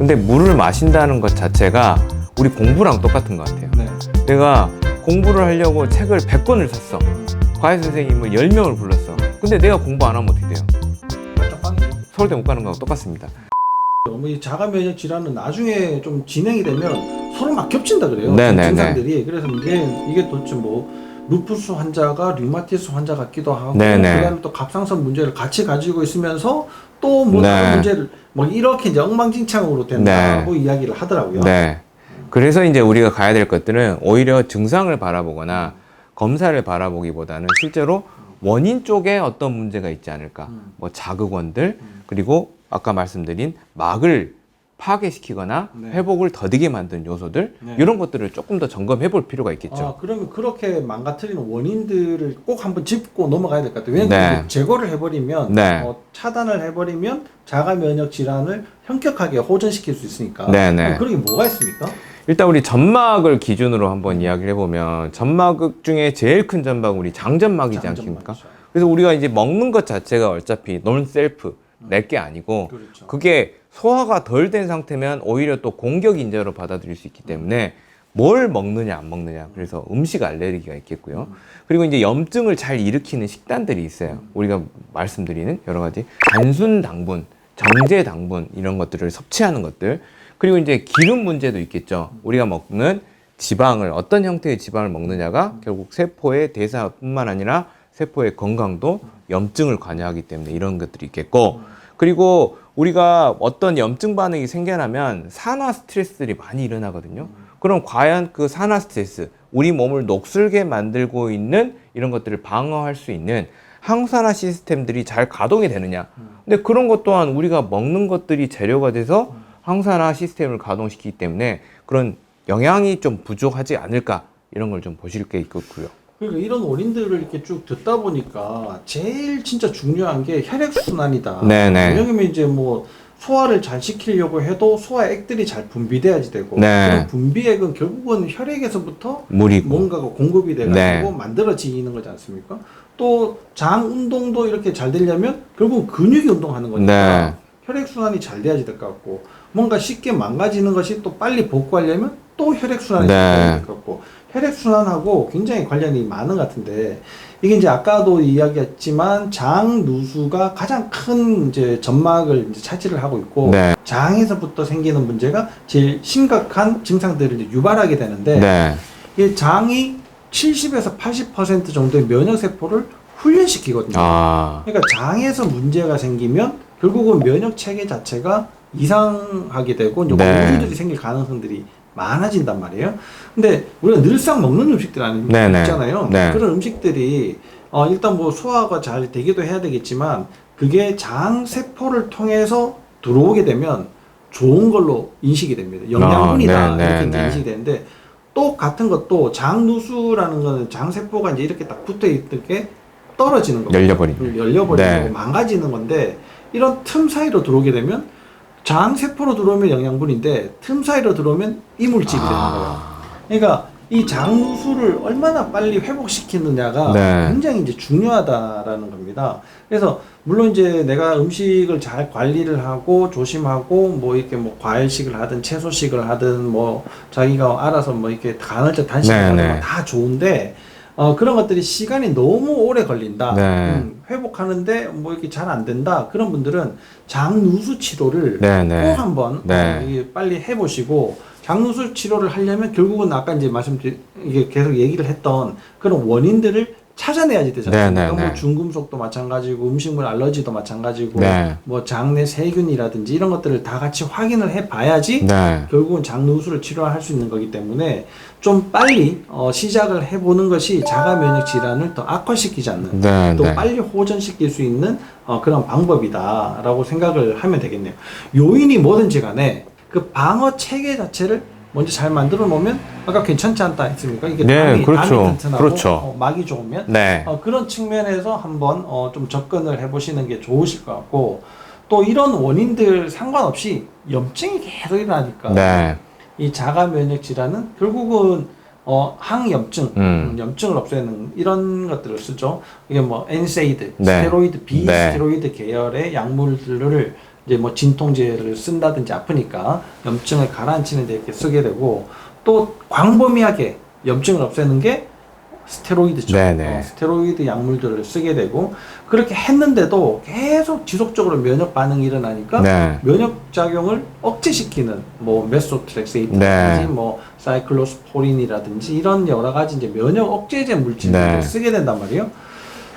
근데 물을 마신다는 것 자체가 우리 공부랑 똑같은 것 같아요. 네. 내가 공부를 하려고 책을 100권을 샀어. 과외 선생님을 10명을 불렀어. 근데 내가 공부 안 하면 어떻게 돼요? 서울대 못 가는 거하고 똑같습니다. 이 자가 면역 질환은 나중에 좀 진행이 되면 서로 막 겹친다 그래요. 네네네. 증상들이 그래서 이게 이게 도대체 뭐 루푸스 환자가 류마티스 환자 같기도 하고 네네. 그다음에 또 갑상선 문제를 같이 가지고 있으면서 또뭐 네. 다른 문제를 뭐 이렇게 이제 엉망진창으로 된다고 이야기를 하더라고요. 네. 그래서 이제 우리가 가야 될 것들은 오히려 증상을 바라보거나 검사를 바라보기보다는 실제로 원인 쪽에 어떤 문제가 있지 않을까. 음. 뭐 자극원들 그리고 아까 말씀드린 막을 파괴시키거나 네. 회복을 더디게 만든 요소들 네. 이런 것들을 조금 더 점검해 볼 필요가 있겠죠. 아, 그러면 그렇게 망가뜨리는 원인들을 꼭 한번 짚고 넘어가야 될 것 같아요. 왜냐면 네. 제거를 해버리면, 네. 어, 차단을 해버리면 자가 면역 질환을 현격하게 호전시킬 수 있으니까. 네, 네. 그런 게 뭐가 있습니까? 일단 우리 점막을 기준으로 한번 이야기를 해보면 점막 중에 제일 큰 점막은 우리 장점막이지 않습니까? 그래서 우리가 이제 먹는 것 자체가 어차피 논 셀프 내게 아니고 그렇죠. 그게 소화가 덜 된 상태면 오히려 또 공격 인자로 받아들일 수 있기 때문에 뭘 먹느냐 안 먹느냐. 그래서 음식 알레르기가 있겠고요. 그리고 이제 염증을 잘 일으키는 식단들이 있어요. 우리가 말씀드리는 여러 가지 단순 당분 정제 당분 이런 것들을 섭취하는 것들. 그리고 이제 기름 문제도 있겠죠. 우리가 먹는 지방을 어떤 형태의 지방을 먹느냐가 결국 세포의 대사뿐만 아니라 세포의 건강도 염증을 관여하기 때문에 이런 것들이 있겠고. 그리고 우리가 어떤 염증 반응이 생겨나면 산화 스트레스들이 많이 일어나거든요. 그럼 과연 그 산화 스트레스, 우리 몸을 녹슬게 만들고 있는 이런 것들을 방어할 수 있는 항산화 시스템들이 잘 가동이 되느냐. 근데 그런 것 또한 우리가 먹는 것들이 재료가 돼서 항산화 시스템을 가동시키기 때문에 그런 영양이 좀 부족하지 않을까 이런 걸 좀 보실 게 있겠고요. 그러니까 이런 원인들을 이렇게 쭉 듣다 보니까 제일 진짜 중요한 게 혈액 순환이다. 네네. 왜냐면 이제 뭐 소화를 잘 시키려고 해도 소화액들이 잘 분비돼야지 되고 네. 그런 분비액은 결국은 혈액에서부터 물이고. 뭔가가 공급이 돼가지고 네. 만들어지는 거지 않습니까? 또 장 운동도 이렇게 잘 되려면 결국 근육이 운동하는 거니까 네. 혈액 순환이 잘 돼야지 될 것 같고 뭔가 쉽게 망가지는 것이 또 빨리 복구하려면 또 혈액 순환이 네. 잘 돼야 될것 같고 혈액 순환하고 굉장히 관련이 많은 것 같은데 이게 이제 아까도 이야기했지만 장 누수가 가장 큰 이제 점막을 이제 차지를 하고 있고 네. 장에서부터 생기는 문제가 제일 심각한 증상들을 이제 유발하게 되는데 네. 이 장이 70에서 80% 정도의 면역 세포를 훈련시키거든요. 아. 그러니까 장에서 문제가 생기면 결국은 면역 체계 자체가 이상하게 되고 이제 네. 원인들이 생길 가능성들이 많아진단 말이에요. 근데 우리가 늘상 먹는 음식들 아니 네네. 있잖아요. 네. 그런 음식들이 어, 일단 뭐 소화가 잘 되기도 해야 되겠지만 그게 장 세포를 통해서 들어오게 되면 좋은 걸로 인식이 됩니다. 영양분이다 아, 네, 네, 이렇게 이제 네. 인식이 되는데 또 같은 것도 장누수라는 거는 장 세포가 이제 이렇게 딱 붙어 있던 게 떨어지는 거예요. 열려버리네. 열려버리고 네. 망가지는 건데 이런 틈 사이로 들어오게 되면 장 세포로 들어오면 영양분인데 틈 사이로 들어오면 이물질이 되는 거예요. 아. 그러니까 이 장누수를 얼마나 빨리 회복시키느냐가 네. 굉장히 이제 중요하다라는 겁니다. 그래서 물론 이제 내가 음식을 잘 관리를 하고 조심하고 뭐 이렇게 뭐 과일식을 하든 채소식을 하든 뭐 자기가 알아서 뭐 이렇게 간헐적 단식을 네, 하든 네. 다 좋은데 어 그런 것들이 시간이 너무 오래 걸린다. 네. 음, 회복하는데 뭐 이렇게 잘 안 된다. 그런 분들은 장누수 치료를 네, 네. 꼭 한번 네. 어, 빨리 해보시고 장누수 치료를 하려면 결국은 아까 이제 말씀드린 이게 계속 얘기를 했던 그런 원인들을 찾아내야지 되잖아요. 네, 네, 뭐 네. 중금속도 마찬가지고 음식물 알러지도 마찬가지고 네. 뭐 장내 세균이라든지 이런 것들을 다 같이 확인을 해봐야지 네. 결국은 장누수를 치료할 수 있는 거기 때문에 좀 빨리 어, 시작을 해보는 것이 자가 면역 질환을 더 악화시키지 않는 네. 또 네. 빨리 호전시킬 수 있는 어, 그런 방법이다라고 생각을 하면 되겠네요. 요인이 뭐든지 간에 그 방어 체계 자체를 먼저 잘 만들어 놓으면 아까 괜찮지 않다 했습니까? 이게 네, 담이, 그렇죠. 담이 튼튼하고 그렇죠. 어, 막이 좋으면 네. 어, 그런 측면에서 한번 어, 좀 접근을 해보시는 게 좋으실 것 같고 또 이런 원인들 상관없이 염증이 계속 일어나니까 네. 이 자가 면역 질환은 결국은 어, 항염증, 음. 음, 염증을 없애는 이런 것들을 쓰죠. 이게 뭐 엔세이드, 네. 스테로이드, 네. 비스테로이드 계열의 약물들을 이제 뭐 진통제를 쓴다든지 아프니까 염증을 가라앉히는 데 이렇게 쓰게 되고 또 광범위하게 염증을 없애는 게 스테로이드죠. 네네. 어, 스테로이드 약물들을 쓰게 되고 그렇게 했는데도 계속 지속적으로 면역 반응이 일어나니까 네. 면역 작용을 억제시키는 뭐 메소트렉세이트라든지 네. 뭐 사이클로스포린이라든지 이런 여러 가지 이제 면역 억제제 물질들을 네. 쓰게 된단 말이에요.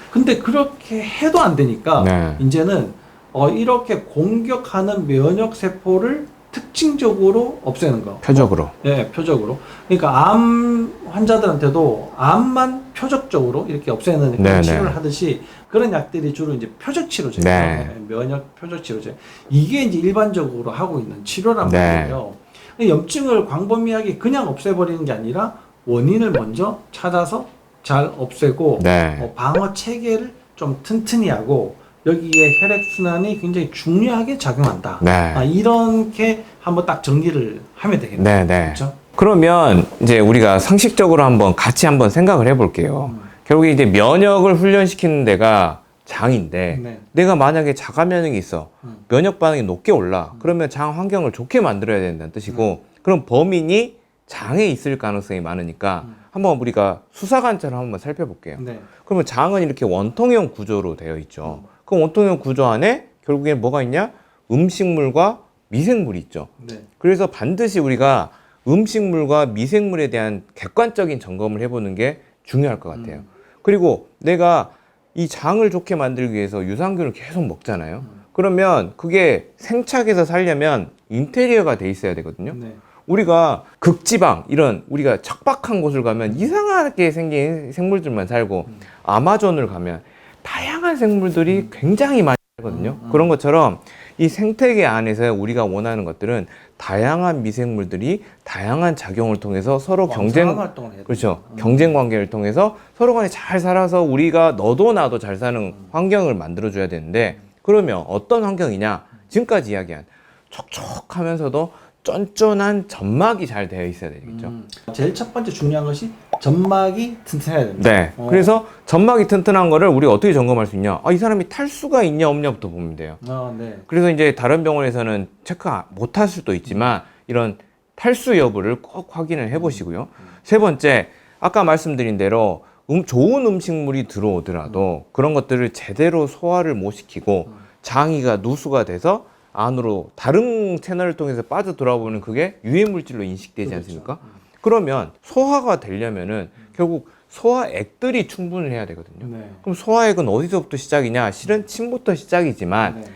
근데 그렇게 해도 안 되니까 네. 이제는 어 이렇게 공격하는 면역 세포를 특징적으로 없애는 거. 표적으로. 예, 표적으로. 그러니까 암 환자들한테도 암만 표적적으로 이렇게 없애는 그런 네, 치료를 네. 하듯이 그런 약들이 주로 이제 표적 치료제예요. 네. 예, 면역 표적 치료제. 이게 이제 일반적으로 하고 있는 치료란 네. 말이에요. 염증을 광범위하게 그냥 없애버리는 게 아니라 원인을 먼저 찾아서 잘 없애고 네. 어, 방어 체계를 좀 튼튼히 하고 여기에 혈액 순환이 굉장히 중요하게 작용한다. 네. 아, 이렇게 한번 딱 정리를 하면 되겠네요. 네, 네. 그렇죠? 그러면 이제 우리가 상식적으로 한번 같이 한번 생각을 해볼게요. 음. 결국에 이제 면역을 훈련시키는 데가 장인데 네. 내가 만약에 자가 면역이 있어 음. 면역 반응이 높게 올라 그러면 장 환경을 좋게 만들어야 된다는 뜻이고 그럼 범인이 장에 있을 가능성이 많으니까 음. 한번 우리가 수사관처럼 한번 살펴볼게요. 네. 그러면 장은 이렇게 원통형 구조로 되어 있죠. 음. 그 원통형 구조 안에 결국엔 뭐가 있냐? 음식물과 미생물이 있죠. 네. 그래서 반드시 우리가 음식물과 미생물에 대한 객관적인 점검을 해보는 게 중요할 것 같아요. 음. 그리고 내가 이 장을 좋게 만들기 위해서 유산균을 계속 먹잖아요. 음. 그러면 그게 생착해서 살려면 인테리어가 돼 있어야 되거든요. 네. 우리가 극지방 이런 우리가 척박한 곳을 가면 이상하게 생긴 생물들만 살고 음. 아마존을 가면 다양한 생물들이 굉장히 많이 살거든요. 음, 음. 그런 것처럼 이 생태계 안에서 우리가 원하는 것들은 다양한 미생물들이 다양한 작용을 통해서 서로 경쟁 활동을 해야 그렇죠. 음. 경쟁 관계를 통해서 서로 간에 잘 살아서 우리가 너도 나도 잘 사는 음. 환경을 만들어 줘야 되는데 그러면 어떤 환경이냐? 지금까지 이야기한 촉촉하면서도 쫀쫀한 점막이 잘 되어 있어야 되겠죠. 음. 제일 첫 번째 중요한 것이 점막이 튼튼해야 됩니다. 네. 어. 그래서 점막이 튼튼한 거를 우리가 어떻게 점검할 수 있냐? 아, 이 사람이 탈수가 있냐 없냐부터 보면 돼요. 아, 네. 그래서 이제 다른 병원에서는 체크 못 할 수도 있지만 이런 탈수 여부를 꼭 확인을 해 보시고요. 세 번째, 아까 말씀드린 대로 음, 좋은 음식물이 들어오더라도 그런 것들을 제대로 소화를 못 시키고 장이가 누수가 돼서 안으로 다른 채널을 통해서 빠져 돌아보는 그게 유해 물질로 인식되지 그렇죠. 않습니까? 그러면 소화가 되려면은 결국 소화액들이 충분을 해야 되거든요. 네. 그럼 소화액은 어디서부터 시작이냐? 실은 침부터 시작이지만 네.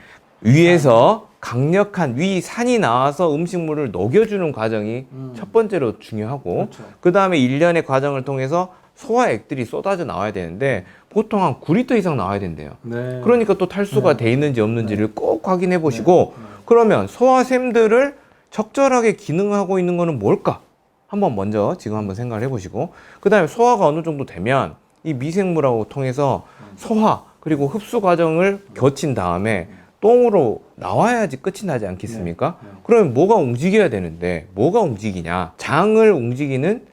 위에서 강력한 위산이 나와서 음식물을 녹여주는 과정이 음. 첫 번째로 중요하고 그렇죠. 그 다음에 일련의 과정을 통해서 소화액들이 쏟아져 나와야 되는데 보통 한 9리터 이상 나와야 된대요. 네. 그러니까 또 탈수가 네. 돼 있는지 없는지를 꼭 확인해 보시고 네. 네. 그러면 소화샘들을 적절하게 기능하고 있는 거는 뭘까? 한번 먼저 지금 한번 생각을 해보시고 그 다음에 소화가 어느 정도 되면 이 미생물하고 통해서 소화 그리고 흡수 과정을 거친 다음에 똥으로 나와야지 끝이 나지 않겠습니까? 네, 네. 그러면 뭐가 움직여야 되는데 뭐가 움직이냐? 장을 움직이는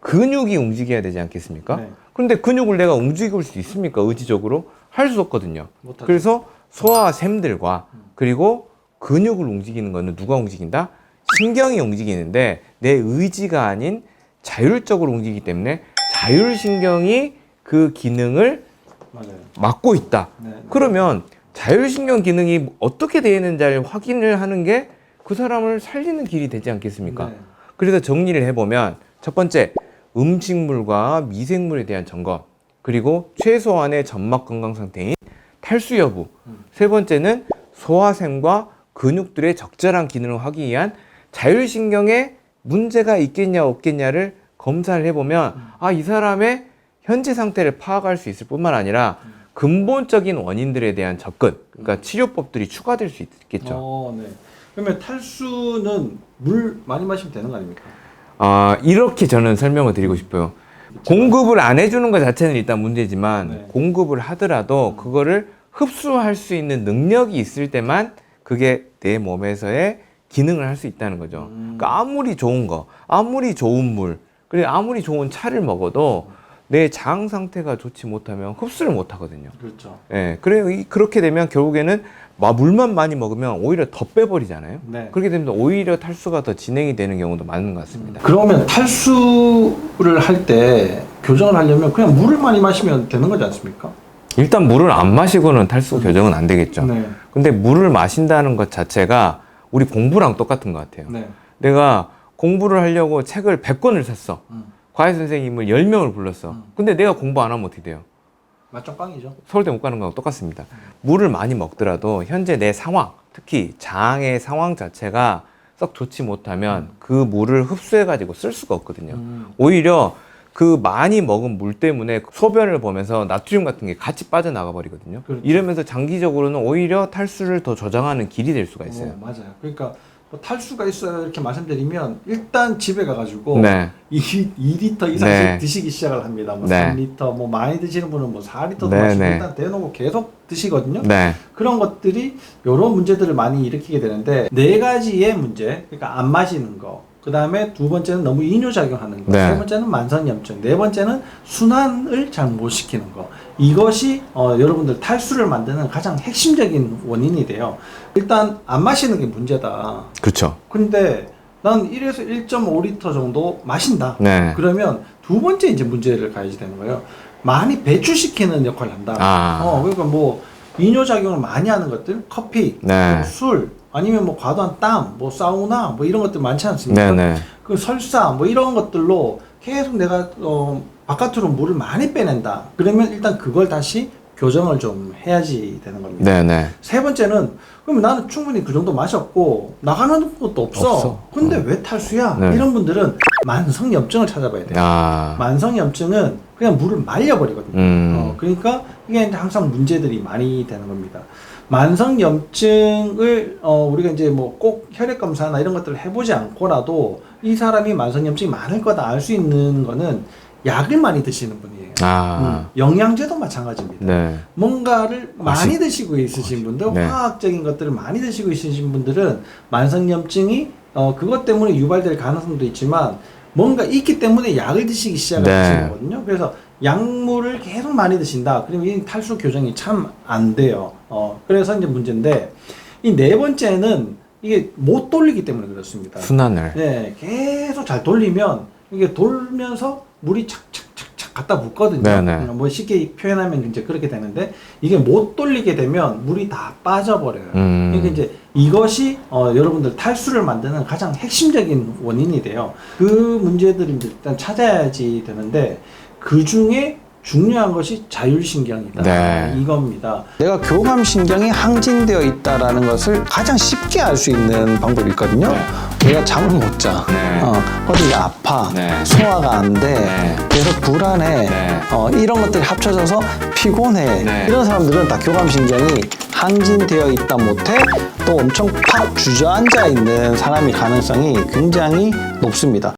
근육이 움직여야 되지 않겠습니까? 네. 그런데 근육을 내가 움직일 수 있습니까? 의지적으로 할 수 없거든요. 그래서 소화샘들과 그리고 근육을 움직이는 거는 누가 움직인다? 신경이 움직이는데 내 의지가 아닌 자율적으로 움직이기 때문에 자율신경이 그 기능을 맞아요. 맡고 있다. 네. 그러면 자율신경 기능이 어떻게 되어 있는지를 확인을 하는 게 그 사람을 살리는 길이 되지 않겠습니까? 네. 그래서 정리를 해보면 첫 번째 음식물과 미생물에 대한 점검 그리고 최소한의 점막 건강 상태인 탈수 여부 음. 세 번째는 소화샘과 근육들의 적절한 기능을 하기 위한 자율신경에 문제가 있겠냐 없겠냐를 검사를 해보면 음. 아이 사람의 현재 상태를 파악할 수 있을 뿐만 아니라 음. 근본적인 원인들에 대한 접근 그러니까 치료법들이 추가될 수 있겠죠. 어, 네. 그러면 탈수는 물 많이 마시면 되는 거 아닙니까? 아, 이렇게 저는 설명을 드리고 싶어요. 공급을 안 해주는 것 자체는 일단 문제지만 네. 공급을 하더라도 그거를 흡수할 수 있는 능력이 있을 때만 그게 내 몸에서의 기능을 할 수 있다는 거죠. 음. 그러니까 아무리 좋은 거, 아무리 좋은 물, 그래 아무리 좋은 차를 먹어도 내 장 상태가 좋지 못하면 흡수를 못 하거든요. 그렇죠. 예, 그래 이- 그렇게 되면 결국에는 마- 물만 많이 먹으면 오히려 더 빼버리잖아요. 네. 그렇게 되면 오히려 탈수가 더 진행이 되는 경우도 많은 것 같습니다. 그러면 탈수를 할 때 교정을 하려면 그냥 물을 많이 마시면 되는 거지 않습니까? 일단 물을 안 마시고는 탈수 교정은 안 되겠죠. 네. 근데 물을 마신다는 것 자체가 우리 공부랑 똑같은 것 같아요. 네. 내가 공부를 하려고 책을 100권을 샀어. 음. 과외 선생님을 10명을 불렀어. 음. 근데 내가 공부 안 하면 어떻게 돼요? 맞죠 빵이죠. 서울대 못 가는 거랑 똑같습니다. 물을 많이 먹더라도 현재 내 상황, 특히 장의 상황 자체가 썩 좋지 못하면 그 물을 흡수해가지고 쓸 수가 없거든요. 음. 오히려 그 많이 먹은 물 때문에 소변을 보면서 나트륨 같은 게 같이 빠져나가 버리거든요. 그렇죠. 이러면서 장기적으로는 오히려 탈수를 더 저장하는 길이 될 수가 있어요. 어, 맞아요. 그러니까 뭐 탈수가 있어요 이렇게 말씀드리면 일단 집에 가가지고 네. 2, 2리터 이상씩 네. 드시기 시작을 합니다. 뭐 네. 3리터, 뭐 많이 드시는 분은 뭐 4리터도 네, 마시고 네. 일단 대놓고 계속 드시거든요. 네. 그런 것들이 이런 문제들을 많이 일으키게 되는데 네 가지의 문제, 그러니까 안 마시는 거. 그 다음에 두 번째는 너무 이뇨작용하는 거. 네. 세 번째는 만성염증. 네 번째는 순환을 잘 못 시키는 거. 이것이 어, 여러분들 탈수를 만드는 가장 핵심적인 원인이 돼요. 일단 안 마시는 게 문제다. 그렇죠. 근데 난 1에서 1.5리터 정도 마신다. 네. 그러면 두 번째 이제 문제를 가야지 되는 거예요. 많이 배출시키는 역할을 한다. 아. 어, 그러니까 뭐 이뇨작용을 많이 하는 것들, 커피, 네. 술, 아니면 뭐 과도한 땀, 뭐 사우나, 뭐 이런 것들 많지 않습니까? 네, 네. 그 설사, 뭐 이런 것들로 계속 내가 어, 바깥으로 물을 많이 빼낸다. 그러면 일단 그걸 다시 교정을 좀 해야지 되는 겁니다. 네, 네. 세 번째는 그럼 나는 충분히 그 정도 마셨고 나가는 것도 없어. 없어. 근데 어. 왜 탈수야? 네. 이런 분들은 만성 염증을 찾아봐야 돼요. 아. 만성 염증은 그냥 물을 말려버리거든요. 음. 어, 그러니까 이게 항상 문제들이 많이 되는 겁니다. 만성염증을 어, 우리가 이제 뭐 꼭 혈액 검사나 이런 것들을 해보지 않고라도 이 사람이 만성염증이 많을 거다 알 수 있는 거는 약을 많이 드시는 분이에요. 아. 음, 영양제도 마찬가지입니다. 네. 뭔가를. 많이 드시고 있으신 분들, 네. 화학적인 것들을 많이 드시고 있으신 분들은 만성염증이 어, 그것 때문에 유발될 가능성도 있지만 뭔가 있기 때문에 약을 드시기 시작을 네. 하시는 거거든요. 그래서 약물을 계속 많이 드신다. 그러면 이 탈수 교정이 참 안 돼요. 어, 그래서 이제 문제인데 이 네 번째는 이게 못 돌리기 때문에 그렇습니다. 순환을. 네, 계속 잘 돌리면 이게 돌면서 물이 착착착착 갖다 붙거든요. 네네. 뭐 쉽게 표현하면 이제 그렇게 되는데 이게 못 돌리게 되면 물이 다 빠져버려요. 음. 그러니까 이제 이것이 어, 여러분들 탈수를 만드는 가장 핵심적인 원인이 돼요. 그 문제들을 일단 찾아야지 되는데 그 중에 중요한 것이 자율신경이다. 네. 이겁니다. 내가 교감 신경이 항진되어 있다라는 것을 가장 쉽게 알 수 있는 방법이 있거든요. 네. 내가 잠을 못 자. 네. 어, 어디 아파. 네. 소화가 안 돼. 네. 계속 불안해. 네. 어, 이런 것들이 합쳐져서 피곤해. 네. 이런 사람들은 다 교감 신경이 항진되어 있다 못해 또 엄청 팍 주저앉아 있는 사람이 가능성이 굉장히 높습니다.